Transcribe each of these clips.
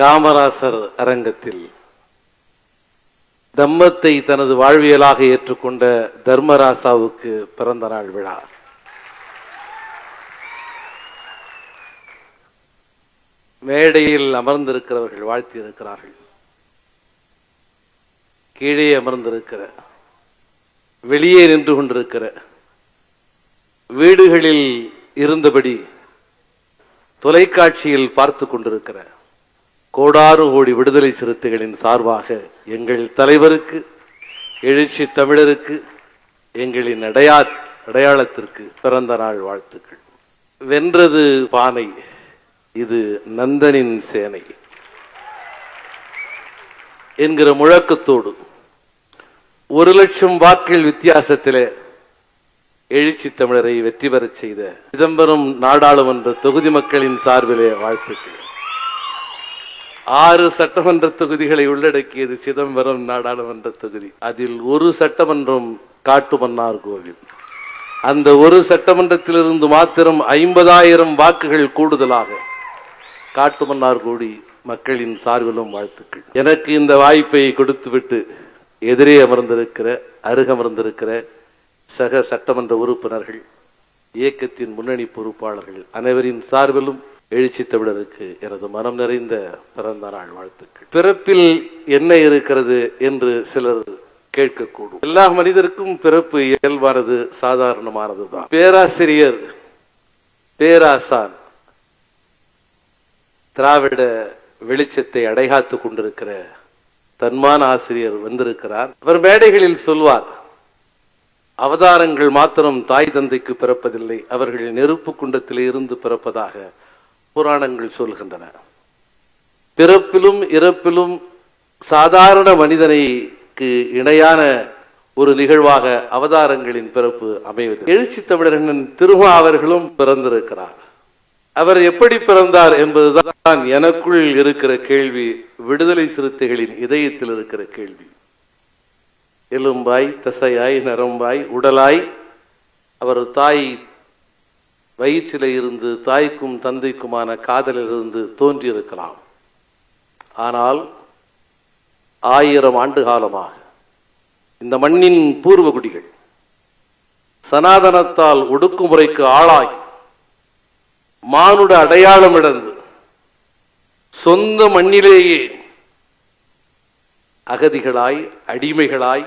காமராசர் அரங்கத்தில் தம்மத்தை தனது வாழ்வியலாக ஏற்றுக்கொண்ட தர்மராசாவுக்கு பிறந்த நாள் விழா. மேடையில் அமர்ந்திருக்கிறவர்கள் வாழ்த்தி இருக்கிறார்கள் கீழே அமர்ந்திருக்கிற வெளியே நின்று கொண்டிருக்கிற வீடுகளில் இருந்தபடி தொலைக்காட்சியில் பார்த்து கொண்டிருக்கிற கோடாறு கோடி விடுதலை சிறுத்தைகளின் சார்பாக எங்கள் தலைவருக்கு எழுச்சி தமிழருக்கு எங்களின் அடையா அடையாளத்திற்கு பிறந்த நாள் வாழ்த்துக்கள். வென்றது பானை இது நந்தனின் சேனை. என்கிற முழக்கத்தோடு ஒரு லட்சம் வாக்கள் வித்தியாசத்திலே எழுச்சி தமிழரை வெற்றி பெறச் செய்த சிதம்பரம் நாடாளுமன்ற தொகுதி மக்களின் சார்பிலே வாழ்த்துக்கள். ஆறு சட்டமன்ற தொகுதிகளை உள்ளடக்கியது சிதம்பரம் நாடாளுமன்ற தொகுதி. அதில் ஒரு சட்டமன்றம் காட்டுமன்னார் கோவில். அந்த ஒரு சட்டமன்றத்திலிருந்து மாத்திரம் ஐம்பதாயிரம் வாக்குகள் கூடுதலாக காட்டுமன்னார் கோடி மக்களின் சார்பிலும் வாழ்த்துக்கள். எனக்கு இந்த வாய்ப்பை கொடுத்துவிட்டு எதிரே அமர்ந்திருக்கிற அருகமர்ந்திருக்கிற சக சட்டமன்ற உறுப்பினர்கள் இயக்கத்தின் முன்னணி பொறுப்பாளர்கள் அனைவரின் சார்பிலும் எழுச்சி தமிழருக்கு எனது மனம் நிறைந்த பிறந்த நாள் வாழ்த்துக்கள். பிறப்பில் என்ன இருக்கிறது என்று சிலர் கேட்கக்கூடும். எல்லா மனிதருக்கும் பிறப்பு இயல்பானது சாதாரணமானதுதான். பேராசிரியர் பேராசான் திராவிட வெளிச்சத்தை அடைகாத்துக் கொண்டிருக்கிற தன்மான ஆசிரியர் வந்திருக்கிறார். அவர் மேடைகளில் சொல்வார் அவதாரங்கள் மாத்திரம் தாய் தந்தைக்கு பிறப்பதில்லை அவர்கள் நெருப்பு குண்டத்தில் இருந்து பிறப்பதாக புராணங்கள் சொல்கின்றன பிறப்பிலும் இறப்பிலும் சாதாரண மனிதனைக்கு இணையான ஒரு நிகழ்வாக அவதாரங்களின் பிறப்பு அமைவது. எழுச்சி தமிழர்களின் திருமா அவர்களும் பிறந்திருக்கிறார். அவர் எப்படி பிறந்தார் என்பதுதான் எனக்குள் இருக்கிற கேள்வி விடுதலை சிறுத்தைகளின் இதயத்தில் இருக்கிற கேள்வி. எலும்பாய் தசையாய் நரம்பாய் உடலாய் அவர் தாய் வயிற்றில் இருந்து தாய்க்கும் தந்தைக்குமான காதலிலிருந்து தோன்றியிருக்கலாம். ஆனால் ஆயிரம் ஆண்டு காலமாக இந்த மண்ணின் பூர்வ குடிகள் சனாதனத்தால் ஒடுக்குமுறைக்கு ஆளாகி மானுட அடையாளம் இழந்து சொந்த மண்ணிலேயே அகதிகளாய் அடிமைகளாய்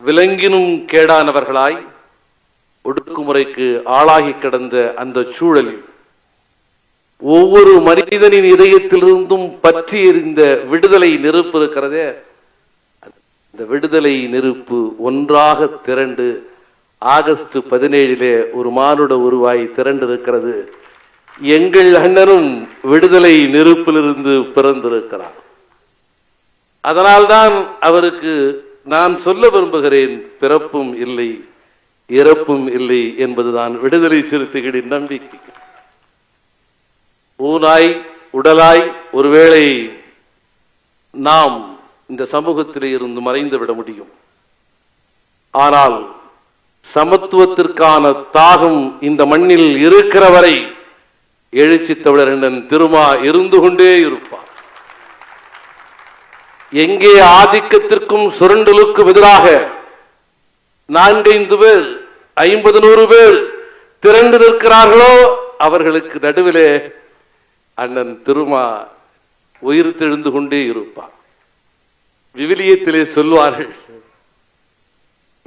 விலங்கினும் கேடானவர்களாய் ஒடுக்குமுறைக்கு ஆளாகி கிடந்த அந்த சூழலில் ஒவ்வொரு மனிதனின் இதயத்திலிருந்தும் பற்றி எறிந்த விடுதலை நெருப்பு இருக்கிறதே இந்த விடுதலை நெருப்பு ஒன்றாக திரண்டு ஆகஸ்ட் பதினேழிலே ஒரு மானுட உருவாய் திரண்டு இருக்கிறது எங்கள் அண்ணனும் விடுதலை நெருப்பிலிருந்து பிறந்திருக்கிறார். அதனால்தான் அவருக்கு நான் சொல்ல விரும்புகிறேன் பிறப்பும் இல்லை. இறப்பும் இல்லை என்பதுதான் விடுதலை சிறுத்தைகளின் நம்பிக்கை. ஊனாய் உடலாய் ஒருவேளை நாம் இந்த சமூகத்திலே இருந்து மறைந்து விட முடியும். ஆனால் சமத்துவத்திற்கான தாகம் இந்த மண்ணில் இருக்கிற வரை எழுச்சி தமிழர் திருமா இருந்து கொண்டே இருப்பார். எங்கே ஆதிக்கத்திற்கும் சுரண்டலுக்கும் எதிராக நான்கைந்து பேர் ஐம்பது நூறு பேர் திரண்டு நிற்கிறார்களோ அவர்களுக்கு நடுவிலே அண்ணன் திருமா உயிர் தெழுந்து கொண்டே இருப்பார். விவிலியத்திலே சொல்வார்கள்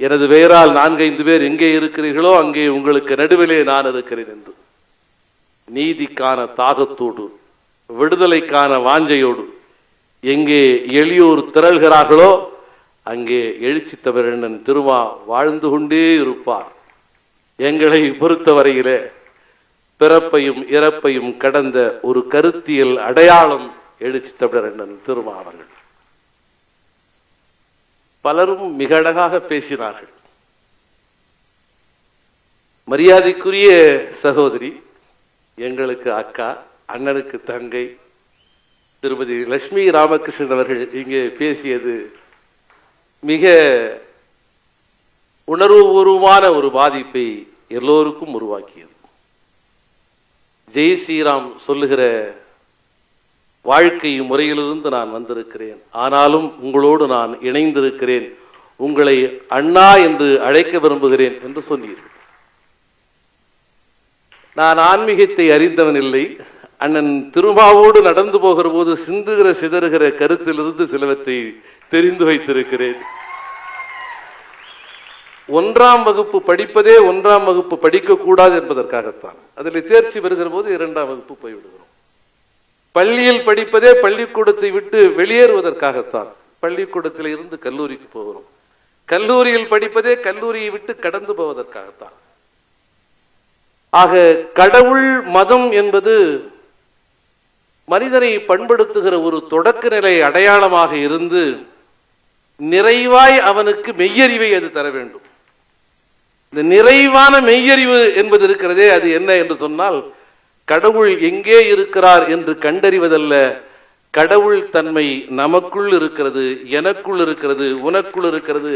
எனது பெயரால் நான்கைந்து பேர் எங்கே இருக்கிறீர்களோ அங்கே உங்களுக்கு நடுவிலே நான் இருக்கிறேன் என்று. நீதிக்கான தாகத்தோடு விடுதலைக்கான வாஞ்சையோடு எங்கே எளியோர் திரள்கிறார்களோ அங்கே எழுச்சி தவிரண்ணன் திருமா வாழ்ந்து கொண்டே இருப்பார். எங்களை பொறுத்தவரையிலே பிறப்பையும் இறப்பையும் கடந்த ஒரு கருத்தியல் அடையாளம் எழுச்சி தமிழரண்ணன் திருமா அவர்கள் பலரும் மிக அழகாக பேசினார்கள். மரியாதைக்குரிய சகோதரி எங்களுக்கு அக்கா அண்ணனுக்கு தங்கை திருமதி லட்சுமி ராமகிருஷ்ணன் அவர்கள் இங்கே பேசியது மிக உணர்வுபூர்வமான ஒரு பாதிப்பை எல்லோருக்கும் உருவாக்கியது. ஜெய் ஸ்ரீராம் சொல்லுகிற வாழ்க்கை முறையிலிருந்து நான் வந்திருக்கிறேன். ஆனாலும் உங்களோடு நான் இணைந்திருக்கிறேன். உங்களை அண்ணா என்று அழைக்க விரும்புகிறேன் என்று சொன்னீர்கள். நான் ஆன்மீகத்தை அறிந்தவன் இல்லை. அண்ணன் திருமாவோடு நடந்து போகிற போது சிந்துகிற சிதறுகிற கருத்திலிருந்து சிலவற்றை தெரிந்து வைத்திருக்கிறேன். ஒன்றாம் வகுப்பு படிப்பதே ஒன்றாம் வகுப்பு படிக்கக்கூடாது என்பதற்காகத்தான். அதில் தேர்ச்சி வருகிற போது இரண்டாம் வகுப்பு போய்விடுகிறோம் பள்ளியில் படிப்பதே பள்ளிக்கூடத்தை விட்டு வெளியேறுவதற்காகத்தான் பள்ளிக்கூடத்தில் இருந்து கல்லூரிக்கு போகிறோம். கல்லூரியில் படிப்பதே கல்லூரியை விட்டு கடந்து போவதற்காகத்தான். ஆக கடவுள் மதம் என்பது மனிதனை பண்படுத்துகிற ஒரு தொடக்க நிலை அடையாளமாக இருந்து நிறைவாய் அவனுக்கு மெய்யறிவை அது தர வேண்டும். இந்த நிறைவான மெய்யறிவு என்பது இருக்கிறதே அது என்ன என்று சொன்னால் கடவுள் எங்கே இருக்கிறார் என்று கண்டறிவதல்ல. கடவுள் தன்மை நமக்குள் இருக்கிறது எனக்குள் இருக்கிறது உனக்குள் இருக்கிறது.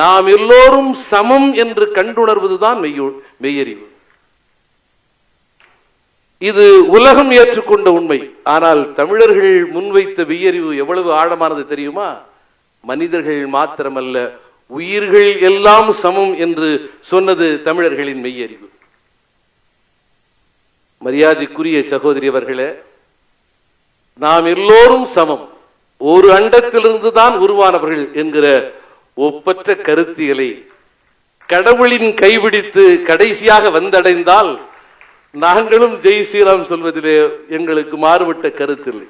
நாம் எல்லோரும் சமம் என்று கண்டுணர்வதுதான் மெய்யு மெய்யறிவு. இது உலகம் ஏற்றுக்கொண்ட உண்மை. ஆனால் தமிழர்கள் முன்வைத்த மெய்யறிவு எவ்வளவு ஆழமானது தெரியுமா? மனிதர்கள் மாத்திரமல்ல உயிர்கள் எல்லாம் சமம் என்று சொன்னது தமிழர்களின் மெய்யறிவு. மரியாதைக்குரிய சகோதரி அவர்களே நாம் எல்லோரும் சமம். ஒரு அண்டத்திலிருந்து தான் உருவானவர்கள் என்கிற ஒப்பற்ற கருத்தியலை கடவுளின் கைவிடித்து கடைசியாக வந்தடைந்தால் நாங்களும் ஜெய் ஸ்ரீராம் சொல்வதிலே எங்களுக்கு மாறுபட்ட கருத்தில்லை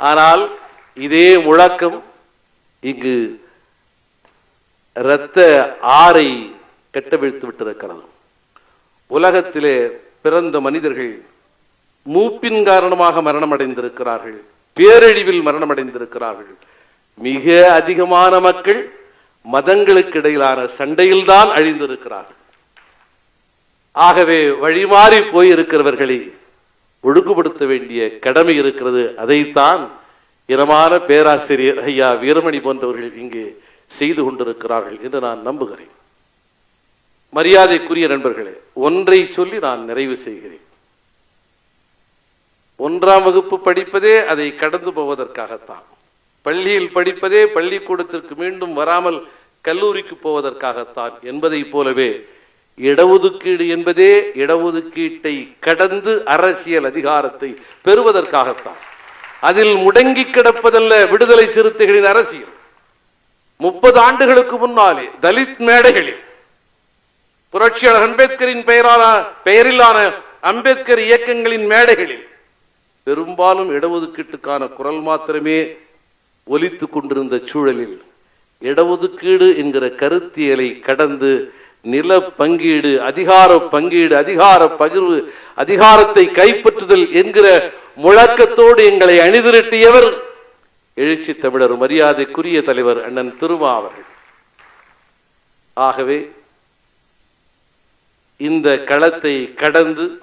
ஆனால் இதே முழக்கம் இங்கு இரத்த ஆறை கெட்டவிழ்த்து விட்டிருக்கிறது உலகத்திலே பிறந்த மனிதர்கள் மூப்பின் காரணமாக மரணமடைந்திருக்கிறார்கள் பேரழிவில் மரணமடைந்திருக்கிறார்கள். மிக அதிகமான மக்கள் மதங்களுக்கு இடையிலான சண்டையில்தான் அழிந்திருக்கிறார்கள். ஆகவே வழிமாறி போயிருக்கிறவர்களை ஒழுங்குபடுத்த வேண்டிய கடமை இருக்கிறது. அதைத்தான் இனமான பேராசிரியர் ஐயா வீரமணி போன்றவர்கள் இங்கே செய்து கொண்டிருக்கிறார்கள் என்று நான் நம்புகிறேன். மரியாதைக்குரிய நண்பர்களே ஒன்றை சொல்லி நான் நிறைவு செய்கிறேன். ஒன்றாம் வகுப்பு படிப்பதே அதை கடந்து போவதற்காகத்தான். பள்ளியில் படிப்பதே பள்ளிக்கூடத்திற்கு மீண்டும் வராமல் கல்லூரிக்கு போவதற்காகத்தான் என்பதைப் போலவே இடஒதுக்கீடு என்பதே இடஒதுக்கீட்டை கடந்து அரசியல் அதிகாரத்தை பெறுவதற்காகத்தான். அதில் முடங்கி கிடப்பதல்ல விடுதலை சிறுத்தைகளின் அரசியல். முப்பது ஆண்டுகளுக்கு முன்னாலே தலித் மேடைகளில் புரட்சியாளர் அம்பேத்கரின் பெயரான பெயரிலான அம்பேத்கர் இயக்கங்களின் மேடைகளில் பெரும்பாலும் இடஒதுக்கீட்டுக்கான குரல் மாத்திரமே ஒலித்துக் கொண்டிருந்த சூழலில் இடஒதுக்கீடு என்கிற கருத்தியலை கடந்து நில பங்கீடு அதிகார பங்கீடு அதிகார பகிர்வு அதிகாரத்தை கைப்பற்றுதல் என்கிற முழக்கத்தோடு எங்களை அணிதிரட்டியவர் எழுச்சி தமிழர் மரியாதைக்குரிய தலைவர் அண்ணன் திருமா அவர்கள். ஆகவே இந்த களத்தை கடந்து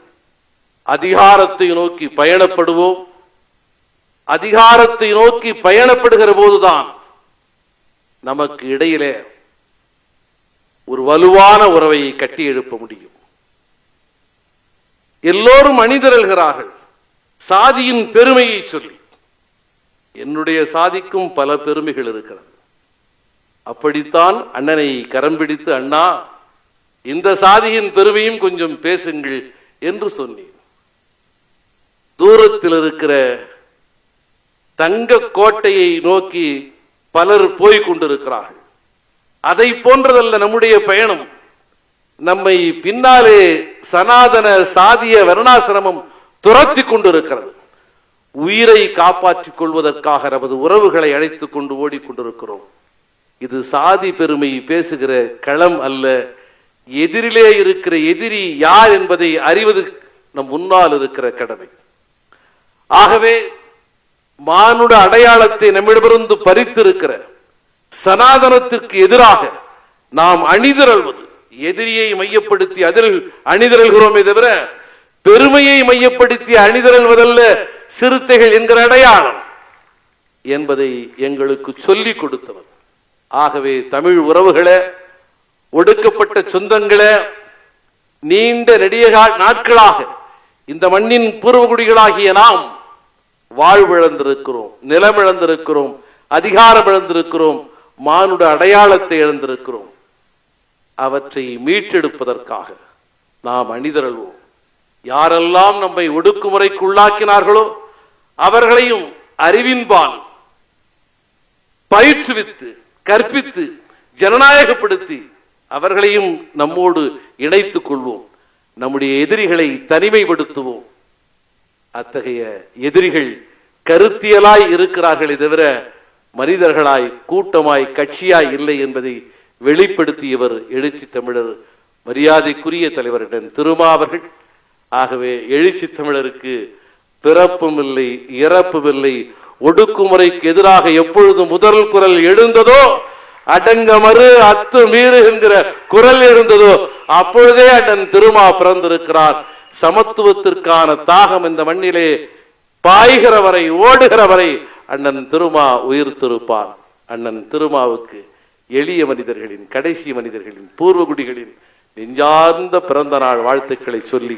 அதிகாரத்தை நோக்கி பயணப்படுவோம். அதிகாரத்தை நோக்கி பயணப்படுகிற போதுதான் நமக்கு இடையிலே ஒரு வலுவான உறவை கட்டி எழுப்ப முடியும். எல்லோரும் அணிதிரல்கிறார்கள் சாதியின் பெருமையை சொல்லி என்னுடைய சாதிக்கும் பல பெருமைகள் இருக்கிறது. அப்படித்தான் அண்ணனை கரம் பிடித்து அண்ணா இந்த சாதியின் பெருமையும் கொஞ்சம் பேசுங்கள் என்று சொன்னேன். தூரத்தில் இருக்கிற தங்க கோட்டையை நோக்கி பலர் போய் கொண்டிருக்கிறார்கள். அதை போன்றதல்ல நம்முடைய பயணம். நம்மை பின்னாலே சனாதன சாதிய வருணாசிரமம் துரத்தி கொண்டிருக்கிறது. உயிரை காப்பாற்றிக் கொள்வதற்காக நமது உறவுகளை அழைத்துக் கொண்டு ஓடிக்கொண்டிருக்கிறோம். இது சாதி பெருமை பேசுகிற களம் அல்ல. எதிரிலே இருக்கிற எதிரி யார் என்பதை அறிவது நம் முன்னால் இருக்கிற கடமை. ஆகவே மானுட அடையாளத்தை நம்மிடமிருந்து பறித்திருக்கிற சனாதனத்திற்கு எதிராக நாம் அணிதிரள்வது. எதிரியை மையப்படுத்தி அதில் அணிதிரள்கிறோமே தவிர பெருமையை மையப்படுத்தி அணிதிரள்வதல்ல. சிறுத்தைகள் என்கிற அடையாளம் என்பதை எங்களுக்கு சொல்லிக் கொடுத்தவர். ஆகவே தமிழ் உறவுகளை ஒடுக்கப்பட்ட சொந்தங்களே நீண்ட நெடிய நாட்களாக இந்த மண்ணின் பூர்வகுடிகளாகிய நாம் வாழ்விழந்திருக்கிறோம் நிலமிழந்திருக்கிறோம் அதிகாரம் இழந்திருக்கிறோம் மானுட அடையாளத்தை இழந்திருக்கிறோம். அவற்றை மீட்டெடுப்பதற்காக நாம் அணிதிரள்வோம். யாரெல்லாம் நம்மை ஒடுக்குமுறைக்குள்ளாக்கினார்களோ அவர்களையும் அறிவின்பால் பயிற்றுவித்து கற்பித்து ஜனநாயகப்படுத்தி அவர்களையும் நம்மோடு இணைத்துக் கொள்வோம். நம்முடைய எதிரிகளை தனிமைப்படுத்துவோம். அத்தகைய எதிரிகள் கருத்தியலாய் இருக்கிறார்களே தவிர மனிதர்களாய் கூட்டமாய் கட்சியாய் இல்லை என்பதை வெளிப்படுத்தியவர் எழுச்சி தமிழர் மரியாதைக்குரிய தலைவரிடம் திருமா அவர்கள். ஆகவே எழுச்சி தமிழருக்கு பிறப்பும் இல்லை இறப்பும் இல்லை ஒடுக்குமுறைக்கு எதிராக எப்பொழுது முதல் குரல் எழுந்ததோ அடங்க மறு அத்து மீறு என்கிற குரல் எழுந்ததோ அப்பொழுதே அண்ணன் திருமா பிறந்திருக்கிறார் சமத்துவத்திற்கான தாகம் இந்த மண்ணிலே பாய்கிற வரை ஓடுகிற வரை அண்ணன் திருமா உயிர்த்திருப்பார் அண்ணன் திருமாவுக்கு எளிய மனிதர்களின் கடைசி மனிதர்களின் பூர்வகுடிகளின் நெஞ்சார்ந்த பிறந்த நாள் வாழ்த்துக்களை சொல்லி